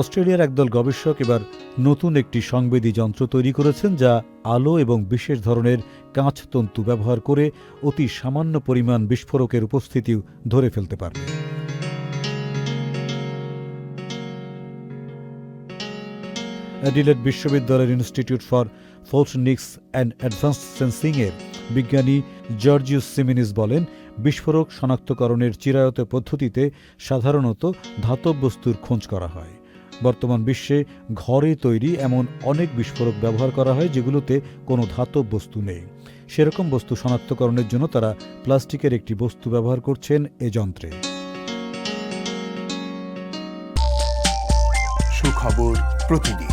অস্ট্রেলিয়ার একদল গবেষক এবার নতুন একটি সংবেদী যন্ত্র তৈরি করেছেন যা আলো এবং বিশেষ ধরনের কাঁচ তন্তু ব্যবহার করে অতি সামান্য পরিমাণ বিস্ফোরকের উপস্থিতিও ধরে ফেলতে পারবে। অ্যাডিলেড বিশ্ববিদ্যালয়ের institute for photonics and advance সেন্সিংয়ের বিজ্ঞানী জর্জিউস সিমিনিস বলেন, বিস্ফোরক শনাক্তকরণের চিরায়ত পদ্ধতিতে সাধারণত ধাতব বস্তুর খোঁজ করা হয়। বর্তমান বিশ্বে ঘরে তৈরি এমন অনেক বিস্ফোরক ব্যবহার করা হয় যেগুলোতে কোনো ধাতব বস্তু নেই। সেরকম বস্তু শনাক্তকরণের জন্য তারা প্লাস্টিকের একটি বস্তু ব্যবহার করছেন এ যন্ত্রে। সুখবর প্রতিদিন।